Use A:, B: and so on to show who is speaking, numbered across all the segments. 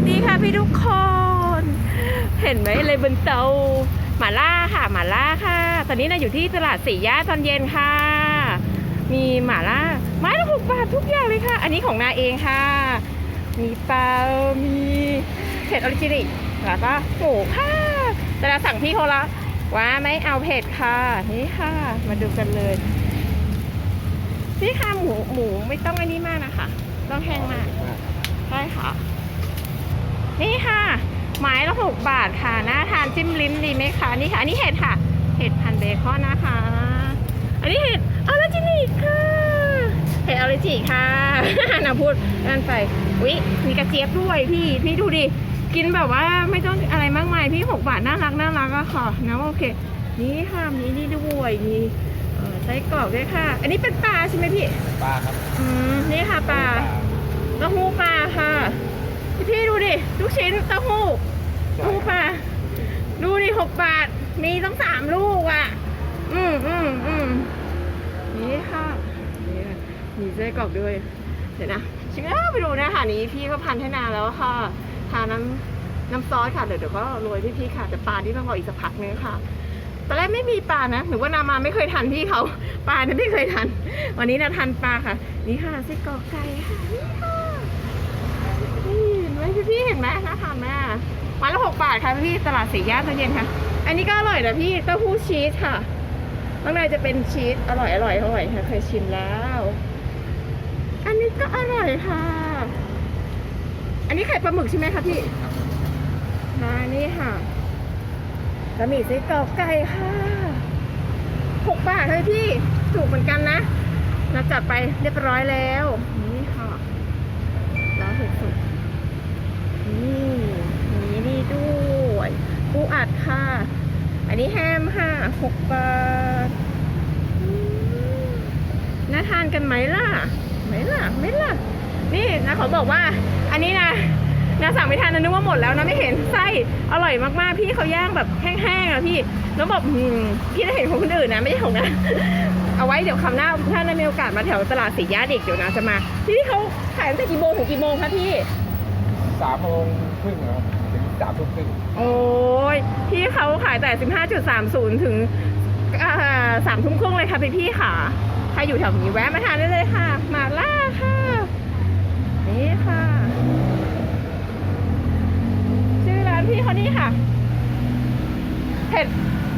A: สดีค่ะพี่ทุกคน เห็นไหมอะไรบนเตาหมาล่าค่ะหมาล่าค่ะ ตอนนี้นะอยู่ที่ตลาดสี่ย่านตอนเย็นค่ะ มีหมาล่าไม้ละหกบาททุกอย่างเลยค่ะ อันนี้ของนาเองค่ะ มีเปามีเผ็ดออริจินิแล้วก็หมูค่ะแต่เราสั่งพี่เขาละว่าไม่เอาเผ็ดค่ะ นี่ค่ะ มาดูกันเลย นี่ค่ะหมูหมูไม่ต้องอันนี้มากนะคะ ต้องแห้งมากใช่ค่ะ นี่ค่ะไม้ละหกบาทค่ะน่าทานจิ้มลิ้มดีไหมคะนี่ค่ะอันนี้เห็ดค่ะ เห็ดพันเบคอนนะคะ อันนี้เห็ดออริจินิค่ะเห็ดออริจิค่ะนาพูดนั่นไปอุ๊ยมีกระเจี๊ยบด้วยพี่พี่ดูดิกินแบบว่าไม่ต้องอะไรมากมายพี่หกบาทน่ารักน่ารักอะค่ะนะโอเค นี่ค่ะมีนี่ด้วยมีเอ่อไส้กรอกด้วยค่ะ อันนี้เป็นปลาใช่ไหมพี่
B: ปลาครับ
A: อืมนี่ค่ะปลาเต้าหู้ปลาค่ะพี่พี่ดูดิ ลูกชิ้นเต้าหู้เต้าหู้ปลาดูดิหกบาท มีต้องสามลูกอะ อืมอืมอืมนี่ค่ะนี่ค่ะมีไส้กรอกด้วย เดี๋ยวนะชิมแล้วไปดูนะคะนี่พี่ก็พันให้นานแล้วค่ะทานน้ำน้ำซอสค่ะ เดี๋ยวเดี๋ยวก็โรยพี่พี่ๆค่ะ แต่ปลาที่ต้องรออีกสักพักนึงค่ะตอนแรกไม่มีปลานะหรือว่านามาไม่เคยทันพี่เขาปลาเนี่ยไม่เคยทัน วันนี้นาทันปลาค่ะ นี่ค่ะไส้กรอกไก่ค่ะนี่ค่ะนี่เห็นไหมพี่พี่ๆเห็นไหมน่าทานไหมอะไมาลาทค่ะพี่ตลาดสีย่านตอนเย็นค่ะ อันนี้ก็อร่อยนะพี่เต้าหู้ชีสค่ะข้างในจะเป็นชีสอร่อยอร่อยอร่อยค่ะ เคยชิมแล้ว อันนี้ก็อร่อยค่ะ อันนี้ไข่ปลาหมึกใช่ไหมคะพี่มานี่ค่ะบะหมี่ไส้กรอกไก่ค่ะหกบาทเลยพี่ ถูกเหมือนกันนะเราจัดไปเรียบร้อยแล้วนี่ค่ะแล้วสุดๆนี่มีนี่ด้วยปูอัดค่ะ อัน นี้แฮมค่ะหกบาทน่าทานกันไหมล่ะไหมล่ะไม่ล่ะ นี่นะเขาบอกว่า อันนี้นะนะสั่งไม่ทันนะนึกว่าหมดแล้วนะไม่เห็นไส้อร่อยมากๆพี่เขาย่างแบบแห้งๆอะพี่แล้วแบบอืมพี่ได้เห็นของคนอื่นนะไม่ใช่ของนะเอาไว้เดี๋ยวคำหน้าถ้าได้มีโอกาสมาแถวตลาดสีย่าเด็กเดี๋ยวนะจะมาที่เขาขายตั้งแต่กี่โมงถึงกี่โมงคะพี่
B: สามโมงครึ่งครับ สามทุ่มครึ่ง
A: โอ้ยพี่เขาขายแต่ 15.30 ถึงสามทุ่มครึ่งเลยค่ะพี่พี่ค่ะใครอยู่แถวนี้แวะมาทานได้เลยค่ะ มาล่าค่ะ นี่ค่ะ ชื่อร้านพี่เขานี่ค่ะเผ็ด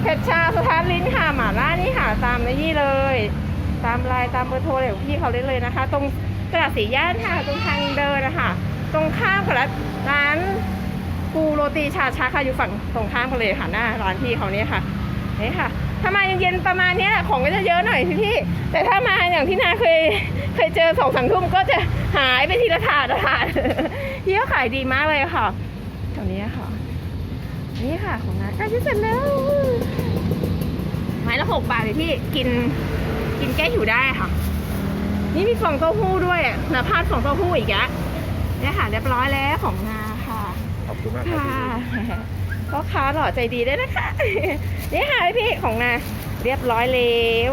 A: เผ็ดชาสถานลิ้นค่ะหมาล่านี่ค่ะ ตามนนี่เลย ตามไลน์ตามเบอร์โทรของพี่เขาได้เลยนะคะ ตรงตลาดสีย่านค่ะ ตรงทางเดินนะคะตรงข้ามกับร้าน ปูโรตีชาชักค่ะอยู่ฝั่งตรงข้ามกันเลยค่ะหน้าร้านพี่เขาเนี่ยค่ะนี่ค่ะ ถ้ามาเย็นๆประมาณนี้ของก็จะเยอะหน่อยพี่แต่ถ้ามาอย่างที่นาเคยเคยเจอสองสามทุ่มก็จะหายไปทีละถาดละถาดพี่ก็ขายดีมากเลยค่ะแถวนี้ค่ะนี่ค่ะของนาใกล้จะเสร็จแล้วไม้ละหกบาทเลยพี่กินกินแก้หิวได้ค่ะ นี่มีฟองเต้าหู้ด้วยอะนาพาดฟองเต้าหู้อีกอะเนี่ยค่ะเรียบร้อยแล้วของนา
B: อบคุณมากครับ
A: ค่ะพ่อค้าหล่อใจดีด้วยนะคะนี่ค่ะพี่ของนาเรียบร้อยแล้ว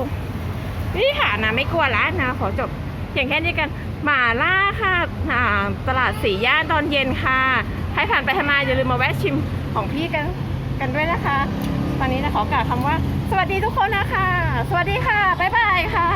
A: นี่ค่ะนาไม่กลัวละนาขอจบเพียงแค่นี้กันหมาล่าค่ะอ่าตลาดสีย่านตอนเย็นค่ะใครผ่านไปทางมาอย่าลืมมาแวะชิมของพี่กันกันด้วยนะคะตอนนี้นะขอกล่าวคำว่า สวัสดีทุกคนนะคะ สวัสดีค่ะ บ๊ายบายค่ะ